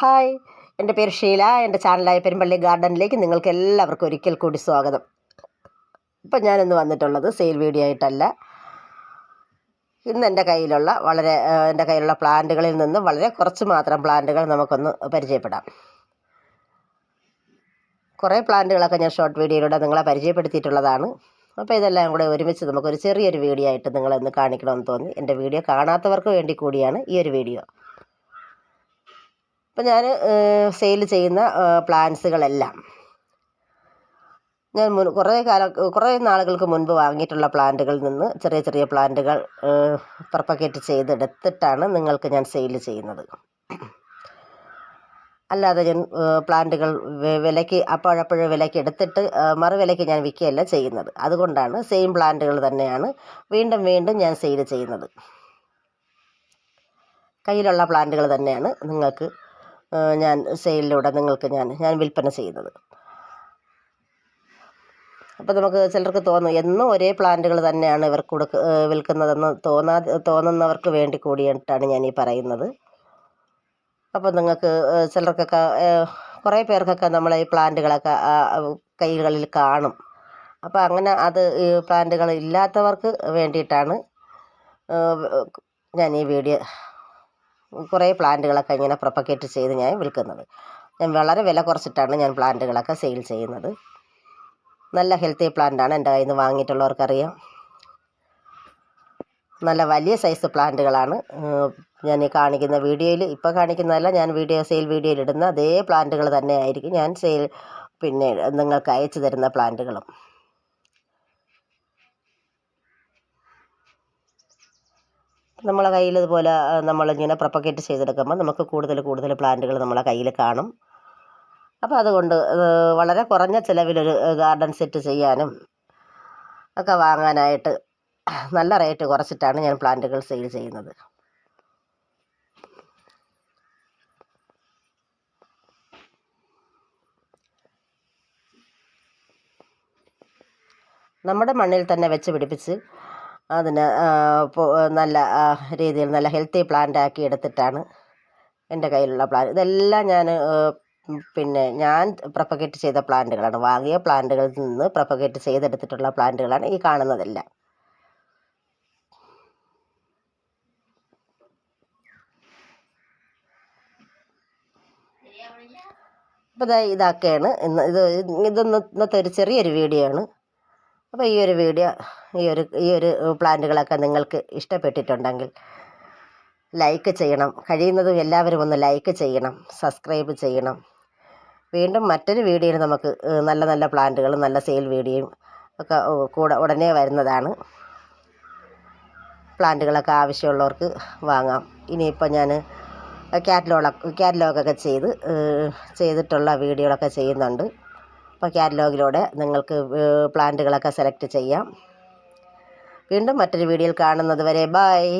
Hi. എന്റെ പേര് ഷീല. എന്റെ ചാനലായ പെരുമ്പള്ളി ഗാർഡനിലേക്ക് നിങ്ങൾക്ക് എല്ലാവർക്കും ഒരിക്കൽ കൂടി സ്വാഗതം. ഇപ്പം ഞാനിന്ന് വന്നിട്ടുള്ളത് സെയിൽ വീഡിയോ ആയിട്ടല്ല. ഇന്ന് എന്റെ കയ്യിലുള്ള വളരെ എന്റെ കയ്യിലുള്ള പ്ലാന്റുകളിൽ നിന്ന് വളരെ കുറച്ച് മാത്രം പ്ലാന്റുകൾ നമുക്കൊന്ന് പരിചയപ്പെടാം. കുറേ പ്ലാന്റുകളൊക്കെ ഞാൻ ഷോർട്ട് വീഡിയോയിലൂടെ നിങ്ങളെ പരിചയപ്പെടുത്തിയിട്ടുള്ളതാണ്. അപ്പോൾ ഇതെല്ലാം കൂടെ ഒരുമിച്ച് നമുക്കൊരു ചെറിയൊരു വീഡിയോ ആയിട്ട് നിങ്ങളെ ഒന്ന് കാണിക്കണമെന്ന് തോന്നി. എന്റെ വീഡിയോ കാണാത്തവർക്ക് വേണ്ടി കൂടിയാണ് ഈ ഒരു വീഡിയോ. അപ്പം ഞാൻ സെയിൽ ചെയ്യുന്ന പ്ലാന്റ്സുകളെല്ലാം ഞാൻ മുൻ കുറേ കാലം കുറേ നാളുകൾക്ക് മുൻപ് വാങ്ങിയിട്ടുള്ള പ്ലാന്റുകളിൽ നിന്ന് ചെറിയ ചെറിയ പ്ലാന്റുകൾ പ്രപ്പക്കേറ്റ് ചെയ്തെടുത്തിട്ടാണ് നിങ്ങൾക്ക് ഞാൻ സെയിൽ ചെയ്യുന്നത്. അല്ലാതെ ഞാൻ പ്ലാന്റുകൾ വിലയ്ക്ക് അപ്പോഴപ്പോഴേ വിലയ്ക്ക് എടുത്തിട്ട് മറു മറുവിലയ്ക്ക് ഞാൻ വിൽക്കുകയല്ല ചെയ്യുന്നത്. അതുകൊണ്ടാണ് സെയിം പ്ലാന്റുകൾ തന്നെയാണ് വീണ്ടും വീണ്ടും ഞാൻ സെയിൽ ചെയ്യുന്നത്. കയ്യിലുള്ള പ്ലാന്റുകൾ തന്നെയാണ് നിങ്ങൾക്ക് ഞാൻ സെയിലിലൂടെ നിങ്ങൾക്ക് ഞാൻ ഞാൻ വിൽപ്പന ചെയ്യുന്നത്. അപ്പോൾ നമുക്ക് ചിലർക്ക് തോന്നും എന്നും ഒരേ പ്ലാന്റുകൾ തന്നെയാണ് ഇവർ കൊടുക്ക വിൽക്കുന്നതെന്ന് തോന്നാ തോന്നുന്നവർക്ക് വേണ്ടി കൂടിയിട്ടാണ് ഞാൻ ഈ പറയുന്നത്. അപ്പോൾ നിങ്ങൾക്ക് ചിലർക്കൊക്കെ കുറേ പേർക്കൊക്കെ നമ്മൾ ഈ പ്ലാന്റുകളൊക്കെ കൈകളിൽ കാണും. അപ്പോൾ അങ്ങനെ അത് പ്ലാന്റുകൾ ഇല്ലാത്തവർക്ക് വേണ്ടിയിട്ടാണ് ഞാൻ ഈ വീഡിയോ കുറേ പ്ലാന്റുകളൊക്കെ ഇങ്ങനെ പ്രൊപ്പക്കേറ്റ് ചെയ്ത് ഞാൻ വിൽക്കുന്നത്. ഞാൻ വളരെ വില കുറച്ചിട്ടാണ് ഞാൻ പ്ലാന്റുകളൊക്കെ സെയിൽ ചെയ്യുന്നത്. നല്ല ഹെൽത്തി പ്ലാന്റാണ് എന്റെ കയ്യിൽ നിന്ന് വാങ്ങിയിട്ടുള്ളവർക്കറിയാം. നല്ല വലിയ സൈസ് പ്ലാന്റുകളാണ്. ഞാൻ ഈ കാണിക്കുന്ന വീഡിയോയിൽ ഇപ്പോൾ കാണിക്കുന്നതല്ല ഞാൻ വീഡിയോ സെയിൽ വീഡിയോയിൽ ഇടുന്ന അതേ പ്ലാന്റുകൾ തന്നെ ആയിരിക്കും ഞാൻ സെയിൽ പിന്നെ നിങ്ങൾക്ക് അയച്ചു തരുന്ന പ്ലാന്റുകളും. നമ്മളെ കയ്യിൽ ഇതുപോലെ നമ്മളിങ്ങനെ പ്രൊപ്പഗേറ്റ് ചെയ്തെടുക്കുമ്പോൾ നമുക്ക് കൂടുതൽ കൂടുതൽ പ്ലാന്റുകൾ നമ്മളെ കയ്യിൽ കാണും. അപ്പോൾ അതുകൊണ്ട് വളരെ കുറഞ്ഞ ചിലവിലൊരു ഗാർഡൻ സെറ്റ് ചെയ്യാനും ഒക്കെ വാങ്ങാനായിട്ട് നല്ല റേറ്റ് കുറച്ചിട്ടാണ് ഞാൻ പ്ലാന്റുകൾ സെയിൽ ചെയ്യുന്നത്. നമ്മുടെ മണ്ണിൽ തന്നെ വെച്ച് പിടിപ്പിച്ച് അതിന് നല്ല രീതിയിൽ നല്ല ഹെൽത്തി പ്ലാന്റ് ആക്കി എടുത്തിട്ടാണ് എന്റെ കയ്യിലുള്ള പ്ലാൻ ഇതെല്ലാം ഞാൻ പിന്നെ ഞാൻ പ്രൊപ്പഗേറ്റ് ചെയ്ത പ്ലാന്റുകളാണ് വാങ്ങിയ പ്ലാന്റുകളിൽ നിന്ന് പ്രൊപ്പഗേറ്റ് ചെയ്തെടുത്തിട്ടുള്ള പ്ലാന്റുകളാണ് ഈ കാണുന്നതെല്ലാം. അപ്പോൾ ഇതാ ഇതൊക്കെയാണ് ഇന്ന് ഇത് ഇതൊന്ന് ഇന്നത്തെ ഒരു ചെറിയൊരു വീഡിയോ ആണ്. അപ്പോൾ ഈ ഒരു വീഡിയോ ഈ ഒരു ഈ ഒരു പ്ലാന്റുകളൊക്കെ നിങ്ങൾക്ക് ഇഷ്ടപ്പെട്ടിട്ടുണ്ടെങ്കിൽ ലൈക്ക് ചെയ്യണം. കഴിയുന്നതും എല്ലാവരും ഒന്ന് ലൈക്ക് ചെയ്യണം സബ്സ്ക്രൈബ് ചെയ്യണം. വീണ്ടും മറ്റൊരു വീഡിയോയിൽ നമുക്ക് നല്ല നല്ല പ്ലാന്റുകളും നല്ല സെയിൽ വീഡിയോയും ഒക്കെ കൂടെ ഉടനെ വരുന്നതാണ്. പ്ലാന്റുകളൊക്കെ ആവശ്യമുള്ളവർക്ക് വാങ്ങാം. ഇനിയിപ്പോൾ ഞാൻ കാറ്റലോഗ് കാറ്റലോഗൊക്കെ ചെയ്ത് ചെയ്തിട്ടുള്ള വീഡിയോകളൊക്കെ ചെയ്യുന്നുണ്ട്. അപ്പോൾ കാറ്റലോഗിലൂടെ നിങ്ങൾക്ക് പ്ലാന്റുകളൊക്കെ സെലക്ട് ചെയ്യാം. വീണ്ടും മറ്റൊരു വീഡിയോയിൽ കാണുന്നത് വരെ ബായ്